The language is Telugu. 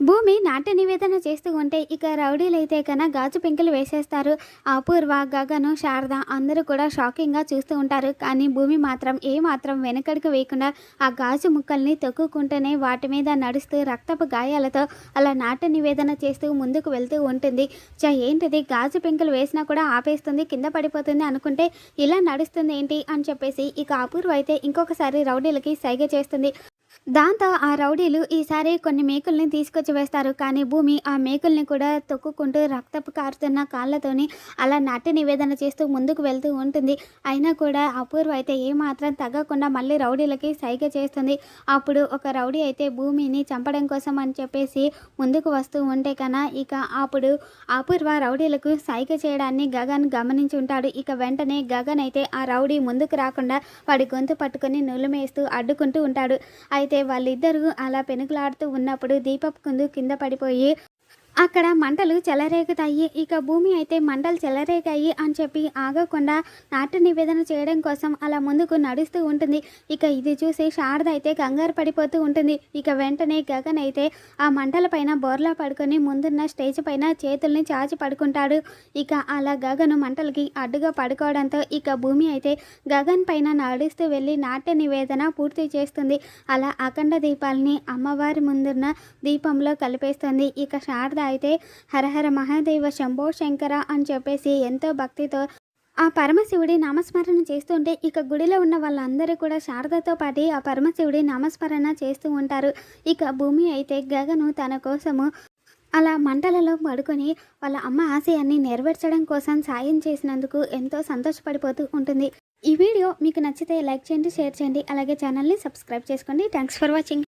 భూమి నాట్య నివేదన చేస్తూ ఉంటే ఇక రౌడీలు అయితే కన్నా గాజు పెంకులు వేసేస్తారు. అపూర్వ గగను శారద అందరూ కూడా షాకింగ్గా చూస్తూ ఉంటారు. కానీ భూమి మాత్రం ఏ మాత్రం వెనకడికి వేయకుండా ఆ గాజు ముక్కల్ని తొక్కుకుంటూనే వాటి మీద నడుస్తూ రక్తపు గాయాలతో అలా నాట్య నివేదన చేస్తూ ముందుకు వెళ్తూ ఉంటుంది. చ ఏంటిది? గాజు పెంకులు వేసినా కూడా ఆపేస్తుంది కింద పడిపోతుంది అనుకుంటే ఇలా నడుస్తుంది ఏంటి అని చెప్పేసి ఇక అపూర్వ అయితే ఇంకొకసారి రౌడీలకి సైగ చేస్తుంది. దాంతో ఆ రౌడీలు ఈసారి కొన్ని మేకుల్ని తీసుకొచ్చి వేస్తారు. కానీ భూమి ఆ మేకుల్ని కూడా తొక్కుకుంటూ రక్తపు కారుతున్న కాళ్ళతోని అలా నాట్య నివేదన చేస్తూ ముందుకు వెళ్తూ ఉంటుంది. అయినా కూడా అపూర్వ అయితే ఏమాత్రం తగ్గకుండా మళ్ళీ రౌడీలకి సైగ చేస్తుంది. అప్పుడు ఒక రౌడీ అయితే భూమిని చంపడం కోసం అని చెప్పేసి ముందుకు వస్తూ ఉంటే కన్నా ఇక అప్పుడు అపూర్వ రౌడీలకు సైగ చేయడాన్ని గగన్ గమనించి ఉంటాడు. ఇక వెంటనే గగన్ అయితే ఆ రౌడీ ముందుకు రాకుండా వాడి గొంతు పట్టుకొని నులిమేస్తూ అడ్డుకుంటూ ఉంటాడు. అయితే వాళ్ళిద్దరూ అలా పెనుకులాడుతూ ఉన్నప్పుడు దీపక్ కుందు కింద పడిపోయి అక్కడ మంటలు చెలరేగుతాయి. ఇక భూమి అయితే మంటలు చెలరేగాయి అని చెప్పి ఆగకుండా నాట్య నివేదన చేయడం కోసం అలా ముందుకు నడుస్తూ ఉంటుంది. ఇక ఇది చూసి శారద అయితే కంగారు పడిపోతూ ఉంటుంది. ఇక వెంటనే గగన్ అయితే ఆ మంటల పైన బోర్లా పడుకొని ముందున్న స్టేజ్ పైన చేతుల్ని చాచి పడుకుంటాడు. ఇక అలా గగను మంటలకి అడ్డుగా పడుకోవడంతో ఇక భూమి అయితే గగన్ పైన నడుస్తూ వెళ్ళి నాట్య నివేదన పూర్తి చేస్తుంది. అలా అఖండ దీపాలని అమ్మవారి ముందున్న దీపంలో కలిపేస్తుంది. ఇక శారద అయితే హరహర మహాదేవ శంభో శంకర అని చెప్పేసి ఎంతో భక్తితో ఆ పరమశివుడి నామస్మరణ చేస్తుంటే ఇక గుడిలో ఉన్న వాళ్ళందరూ కూడా శారదతో పాటు ఆ పరమశివుడి నామస్మరణ చేస్తూ ఉంటారు. ఇక భూమి అయితే గగను తన కోసము అలా మంటలలో పడుకొని వాళ్ళ అమ్మ ఆశయాన్ని నెరవేర్చడం కోసం సాయం చేసినందుకు ఎంతో సంతోషపడిపోతూ ఉంటుంది. ఈ వీడియో మీకు నచ్చితే లైక్ చేయండి షేర్ చేయండి అలాగే ఛానల్ని సబ్స్క్రైబ్ చేసుకోండి. Thanks for watching